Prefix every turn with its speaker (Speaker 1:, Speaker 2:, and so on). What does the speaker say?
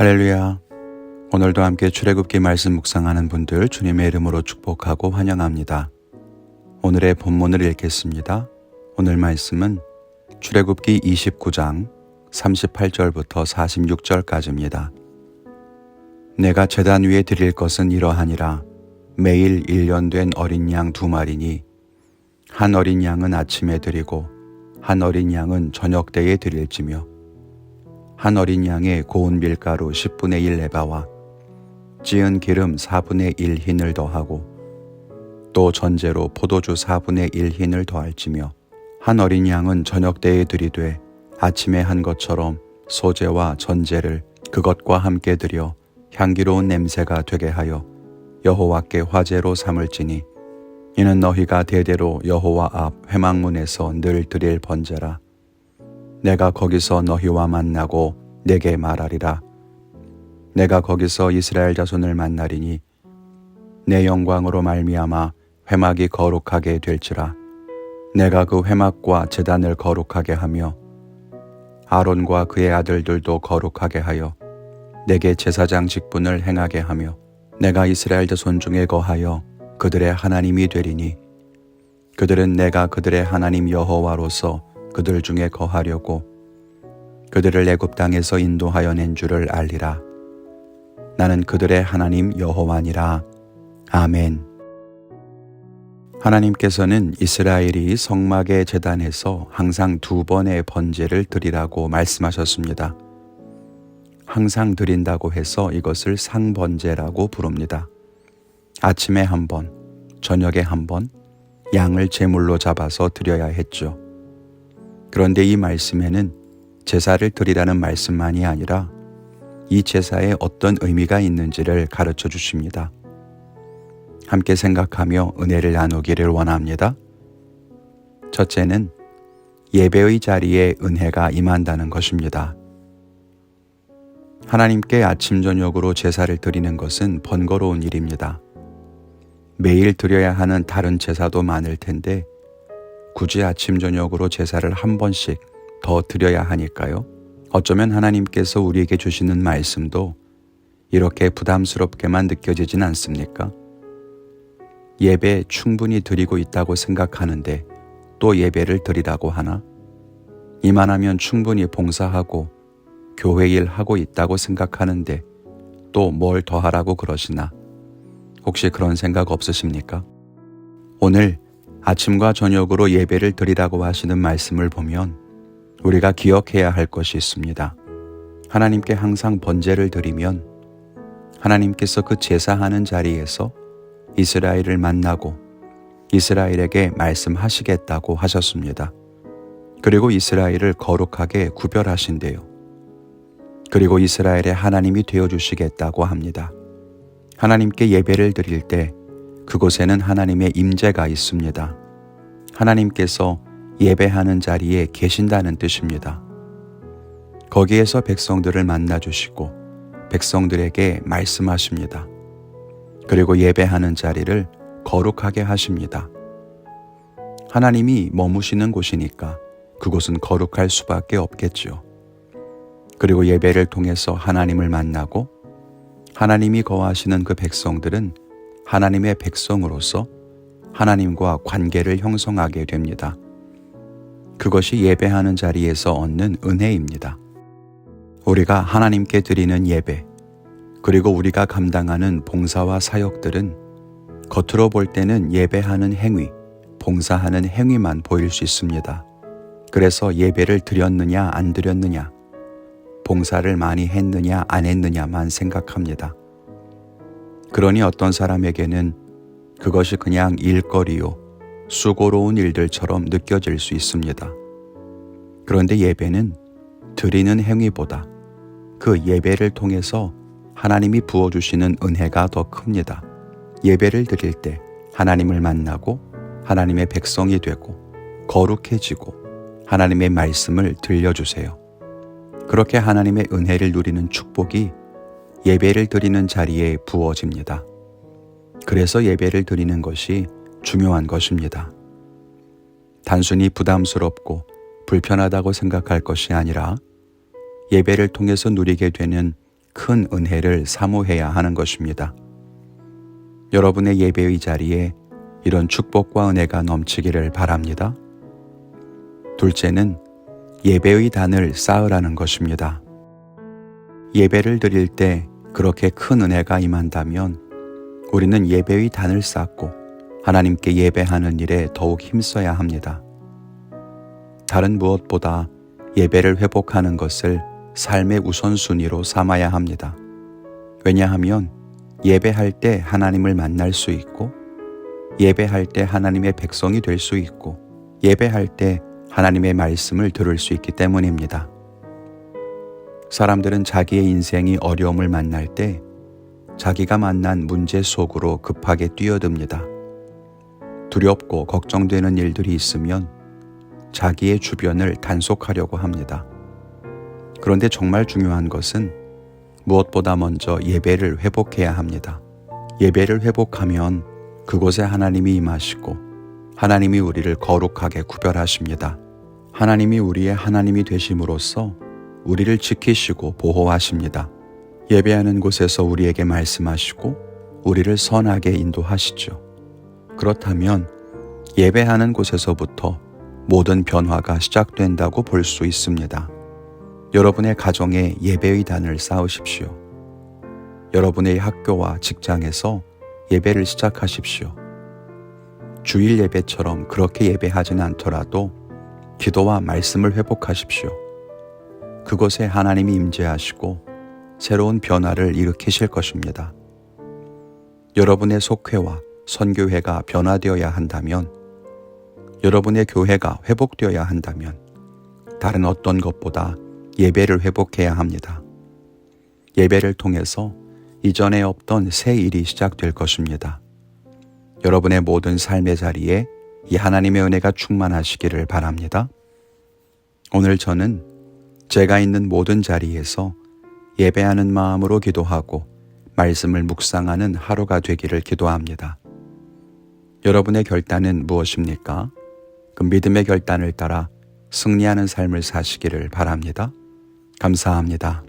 Speaker 1: 할렐루야. 오늘도 함께 출애굽기 말씀 묵상하는 분들 주님의 이름으로 축복하고 환영합니다. 오늘의 본문을 읽겠습니다. 오늘 말씀은 출애굽기 29장 38절부터 46절까지입니다. 내가 제단 위에 드릴 것은 이러하니라 매일 1년 된 어린 양 두 마리니 한 어린 양은 아침에 드리고 한 어린 양은 저녁 때에 드릴지며 한 어린 양의 고운 밀가루 10분의 1 에바와 찌은 기름 4분의 1 흰을 더하고 또 전제로 포도주 4분의 1 흰을 더할지며 한 어린 양은 저녁 때에 들이되 아침에 한 것처럼 소재와 전제를 그것과 함께 드려 향기로운 냄새가 되게 하여 여호와께 화제로 삼을지니 이는 너희가 대대로 여호와 앞 회막문에서 늘 드릴 번제라 내가 거기서 너희와 만나고 내게 말하리라. 내가 거기서 이스라엘 자손을 만나리니 내 영광으로 말미암아 회막이 거룩하게 될지라. 내가 그 회막과 제단을 거룩하게 하며 아론과 그의 아들들도 거룩하게 하여 내게 제사장 직분을 행하게 하며 내가 이스라엘 자손 중에 거하여 그들의 하나님이 되리니 그들은 내가 그들의 하나님 여호와로서 그들 중에 거하려고 그들을 애굽 땅에서 인도하여 낸 줄을 알리라 나는 그들의 하나님 여호와니라 아멘 하나님께서는 이스라엘이 성막의 재단에서 항상 두 번의 번제를 드리라고 말씀하셨습니다. 항상 드린다고 해서 이것을 상번제라고 부릅니다. 아침에 한 번, 저녁에 한 번, 양을 제물로 잡아서 드려야 했죠. 그런데 이 말씀에는 제사를 드리라는 말씀만이 아니라 이 제사에 어떤 의미가 있는지를 가르쳐 주십니다. 함께 생각하며 은혜를 나누기를 원합니다. 첫째는 예배의 자리에 은혜가 임한다는 것입니다. 하나님께 아침 저녁으로 제사를 드리는 것은 번거로운 일입니다. 매일 드려야 하는 다른 제사도 많을 텐데 굳이 아침 저녁으로 제사를 한 번씩 더 드려야 하니까요. 어쩌면 하나님께서 우리에게 주시는 말씀도 이렇게 부담스럽게만 느껴지진 않습니까? 예배 충분히 드리고 있다고 생각하는데 또 예배를 드리라고 하나? 이만하면 충분히 봉사하고 교회 일 하고 있다고 생각하는데 또 뭘 더 하라고 그러시나? 혹시 그런 생각 없으십니까? 오늘 아침과 저녁으로 예배를 드리라고 하시는 말씀을 보면 우리가 기억해야 할 것이 있습니다. 하나님께 항상 번제를 드리면 하나님께서 그 제사하는 자리에서 이스라엘을 만나고 이스라엘에게 말씀하시겠다고 하셨습니다. 그리고 이스라엘을 거룩하게 구별하신대요. 그리고 이스라엘의 하나님이 되어 주시겠다고 합니다. 하나님께 예배를 드릴 때 그곳에는 하나님의 임재가 있습니다. 하나님께서 예배하는 자리에 계신다는 뜻입니다. 거기에서 백성들을 만나 주시고 백성들에게 말씀하십니다. 그리고 예배하는 자리를 거룩하게 하십니다. 하나님이 머무시는 곳이니까 그곳은 거룩할 수밖에 없겠지요. 그리고 예배를 통해서 하나님을 만나고 하나님이 거하시는 그 백성들은 하나님의 백성으로서 하나님과 관계를 형성하게 됩니다. 그것이 예배하는 자리에서 얻는 은혜입니다. 우리가 하나님께 드리는 예배, 그리고 우리가 감당하는 봉사와 사역들은 겉으로 볼 때는 예배하는 행위, 봉사하는 행위만 보일 수 있습니다. 그래서 예배를 드렸느냐 안 드렸느냐, 봉사를 많이 했느냐 안 했느냐만 생각합니다. 그러니 어떤 사람에게는 그것이 그냥 일거리요, 수고로운 일들처럼 느껴질 수 있습니다. 그런데 예배는 드리는 행위보다 그 예배를 통해서 하나님이 부어주시는 은혜가 더 큽니다. 예배를 드릴 때 하나님을 만나고 하나님의 백성이 되고 거룩해지고 하나님의 말씀을 들려주세요. 그렇게 하나님의 은혜를 누리는 축복이 예배를 드리는 자리에 부어집니다. 그래서 예배를 드리는 것이 중요한 것입니다. 단순히 부담스럽고 불편하다고 생각할 것이 아니라 예배를 통해서 누리게 되는 큰 은혜를 사모해야 하는 것입니다. 여러분의 예배의 자리에 이런 축복과 은혜가 넘치기를 바랍니다. 둘째는 예배의 단을 쌓으라는 것입니다. 예배를 드릴 때 그렇게 큰 은혜가 임한다면 우리는 예배의 단을 쌓고 하나님께 예배하는 일에 더욱 힘써야 합니다. 다른 무엇보다 예배를 회복하는 것을 삶의 우선순위로 삼아야 합니다. 왜냐하면 예배할 때 하나님을 만날 수 있고, 예배할 때 하나님의 백성이 될 수 있고, 예배할 때 하나님의 말씀을 들을 수 있기 때문입니다. 사람들은 자기의 인생이 어려움을 만날 때 자기가 만난 문제 속으로 급하게 뛰어듭니다. 두렵고 걱정되는 일들이 있으면 자기의 주변을 단속하려고 합니다. 그런데 정말 중요한 것은 무엇보다 먼저 예배를 회복해야 합니다. 예배를 회복하면 그곳에 하나님이 임하시고 하나님이 우리를 거룩하게 구별하십니다. 하나님이 우리의 하나님이 되심으로써 우리를 지키시고 보호하십니다. 예배하는 곳에서 우리에게 말씀하시고 우리를 선하게 인도하시죠. 그렇다면 예배하는 곳에서부터 모든 변화가 시작된다고 볼 수 있습니다. 여러분의 가정에 예배의 단을 쌓으십시오. 여러분의 학교와 직장에서 예배를 시작하십시오. 주일 예배처럼 그렇게 예배하지는 않더라도 기도와 말씀을 회복하십시오. 그곳에 하나님이 임재하시고 새로운 변화를 일으키실 것입니다. 여러분의 속회와 선교회가 변화되어야 한다면, 여러분의 교회가 회복되어야 한다면, 다른 어떤 것보다 예배를 회복해야 합니다. 예배를 통해서 이전에 없던 새 일이 시작될 것입니다. 여러분의 모든 삶의 자리에 이 하나님의 은혜가 충만하시기를 바랍니다. 오늘 저는 제가 있는 모든 자리에서 예배하는 마음으로 기도하고 말씀을 묵상하는 하루가 되기를 기도합니다. 여러분의 결단은 무엇입니까? 그 믿음의 결단을 따라 승리하는 삶을 사시기를 바랍니다. 감사합니다.